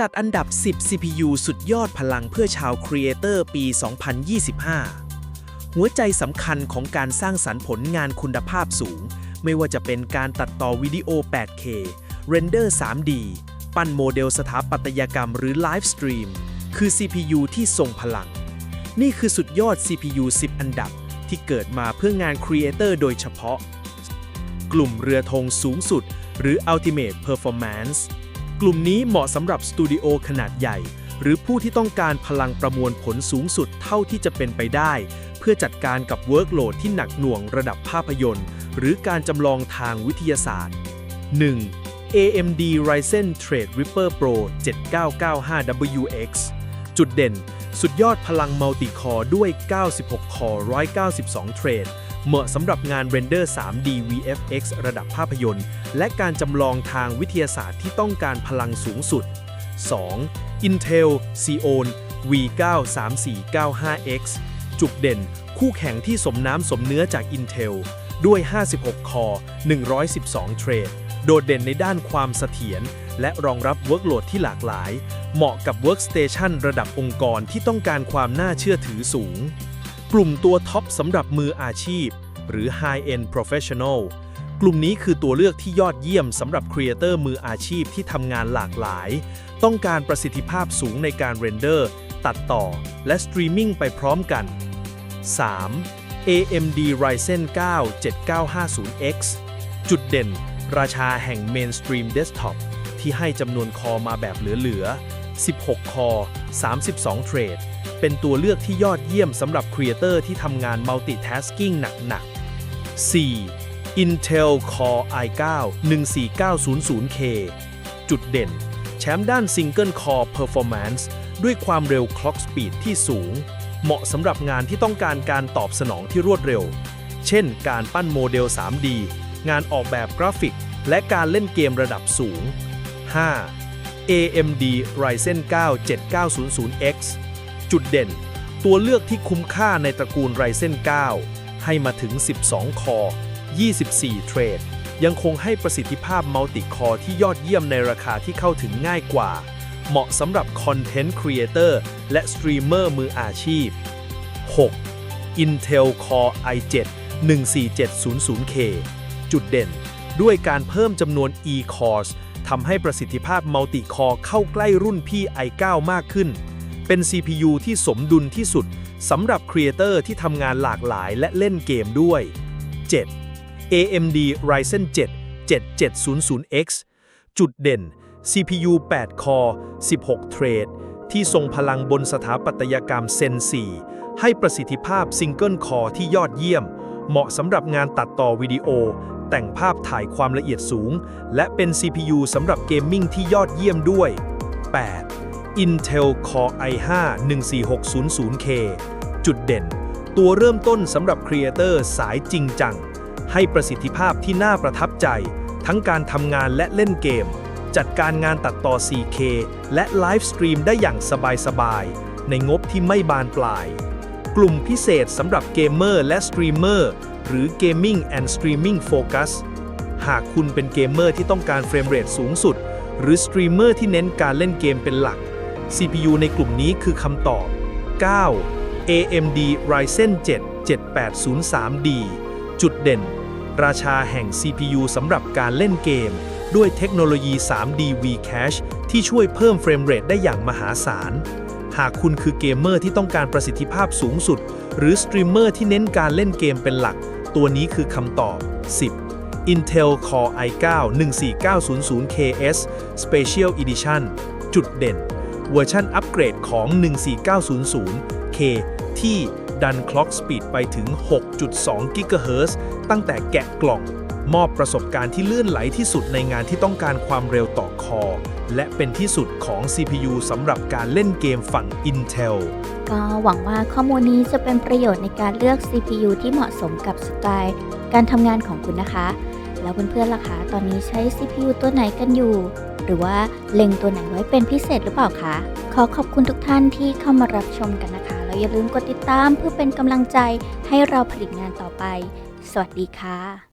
จัดอันดับ 10 CPU สุดยอดพลังเพื่อชาวครีเอเตอร์ปี 2025 หัวใจสำคัญของการสร้างสรรค์ผลงานคุณภาพสูง ไม่ว่าจะเป็นการตัดต่อวิดีโอ 8K เรนเดอร์ 3D ปั้นโมเดลสถาปัตยกรรมหรือไลฟ์สตรีมคือ CPU ที่ทรงพลัง นี่คือสุดยอด CPU 10 อันดับที่เกิดมาเพื่องานครีเอเตอร์โดยเฉพาะ กลุ่มเรือธงสูงสุด หรือ Ultimate Performance กลุ่มนี้เหมาะสำหรับสตูดิโอขนาดใหญ่ หรือผู้ที่ต้องการพลังประมวลผลสูงสุดเท่าที่จะเป็นไปได้ เพื่อจัดการกับเวิร์กโหลดที่หนักหน่วงระดับภาพยนตร์ หรือการจำลองทางวิทยาศาสตร์ 1. AMD Ryzen Threadripper Pro 7995WX จุดเด่น สุดยอดพลังมัลติคอร์ด้วย 96 คอร์192 เทรด เหมาะสำหรับงานเรนเดอร์ 3D VFX ระดับภาพยนตร์ และการจำลองทางวิทยาศาสตร์ที่ต้องการพลังสูงสุด 2. Intel Xeon V93495X จุดเด่น คู่แข่งที่สมน้ำสมเนื้อจาก Intel ด้วย 56 คอร์112 เทรด โดดเด่นในด้านความเสถียรและรองรับเวิร์กโหลดที่หลากหลาย เหมาะกับ Workstation ระดับองค์กรที่ต้องการความน่าเชื่อถือสูง กลุ่มตัวท็อปสำหรับมืออาชีพ หรือ High End Professional กลุ่มนี้คือตัวเลือกที่ยอดเยี่ยมสำหรับครีเอเตอร์มืออาชีพที่ทำงานหลากหลาย ต้องการประสิทธิภาพสูงในการเรนเดอร์ ตัดต่อ และสตรีมมิ่งไปพร้อมกัน 3. AMD Ryzen 9 7950X จุดเด่น ราชาแห่ง Mainstream Desktop ที่ให้จำนวนคอมาแบบเหลือ ๆ 16 คอ 32 เทรด เป็นตัวเลือกที่ยอดเยี่ยมสำหรับครีเอเตอร์ที่ทำงาน Multitasking หนักๆ 4. Intel Core i9 14900K จุดเด่น แชมป์ด้าน Single Core Performance ด้วยความเร็ว Clock Speed ที่สูง เหมาะสำหรับงานที่ต้องการการตอบสนองที่รวดเร็ว เช่น การปั้นโมเดล 3D งานออกแบบกราฟิก และการเล่นเกมระดับสูง 5. AMD Ryzen 9 7900X จุดเด่น ตัวเลือกที่คุ้มค่าในตระกูล Ryzen 9ให้มาถึง 12 คอ 24 เทรด ยังคงให้ประสิทธิภาพมัลติคอที่ยอดเยี่ยมในราคาที่เข้าถึงง่ายกว่า เหมาะสำหรับคอนเทนต์ครีเอเตอร์และสตรีมเมอร์มืออาชีพ 6. Intel Core i7 14700K จุดเด่น ด้วยการเพิ่มจำนวน e-cores ทำให้ประสิทธิภาพมัลติคอเข้าใกล้รุ่นพี่ i9 มากขึ้น เป็น CPU ที่สมดุลที่สุดสำหรับครีเอเตอร์ที่ทำงานหลากหลายและเล่นเกมด้วย 7. AMD Ryzen 7 7700X จุดเด่น CPU 8คอ16เทรดที่ทรงพลังบนสถาปัตยกรรม Zen 4ให้ประสิทธิภาพ Single Core ที่ยอดเยี่ยม เหมาะสำหรับงานตัดต่อวิดีโอ แต่งภาพถ่ายความละเอียดสูง และเป็น CPU สำหรับเกมมิ่งที่ยอดเยี่ยมด้วย 8. Intel Core i5 14600K จุดเด่น ตัวเริ่มต้นสำหรับครีเอเตอร์สายจริงจัง ให้ประสิทธิภาพที่น่าประทับใจ ทั้งการทำงานและเล่นเกม จัดการงานตัดต่อ 4K และไลฟ์สตรีมได้อย่างสบายๆ ในงบที่ไม่บานปลาย กลุ่มพิเศษสำหรับเกมเมอร์และสตรีมเมอร์หรือ Gaming and Streaming Focus หากคุณเป็นเกมเมอร์ที่ต้องการเฟรมเรทสูงสุด หรือสตรีมเมอร์ที่เน้นการเล่นเกมเป็นหลัก CPU ในกลุ่มนี้คือคำตอบ 9. AMD Ryzen 7 7803D จุดเด่น ราชาแห่ง CPU สำหรับการเล่นเกม ด้วยเทคโนโลยี 3D V-Cache ที่ช่วยเพิ่มเฟรมเรทได้อย่างมหาศาล หากคุณคือเกมเมอร์ที่ต้องการประสิทธิภาพสูงสุด หรือสตรีมเมอร์ที่เน้นการเล่นเกมเป็นหลัก ตัวนี้คือคำตอบ 10. Intel Core i9 14900KS Special Edition จุดเด่น เวอร์ชันอัปเกรดของ 14900K ที่ดันคล็อกสปีดไปถึง 6.2 GHz ตั้งแต่แกะกล่อง มอบประสบการณ์ที่เลื่อนไหลที่สุดในงานที่ต้องการความเร็วต่อคอ และเป็นที่สุดของ CPU สำหรับการเล่นเกมฝั่ง Intel ก็หวังว่าข้อมูลนี้จะเป็นประโยชน์ในการเลือก CPU ที่เหมาะสมกับสไตล์ การทำงานของคุณนะคะ แล้วเพื่อนๆล่ะคะ ตอนนี้ใช้ CPU ตัวไหนกันอยู่ หรือว่าเล็งตัวไหนไว้เป็นพิเศษหรือเปล่าคะ ขอขอบคุณทุกท่านที่เข้ามารับชมกันนะคะ แล้วอย่าลืมกดติดตามเพื่อเป็นกำลังใจให้เราผลิตงานต่อไป สวัสดีค่ะ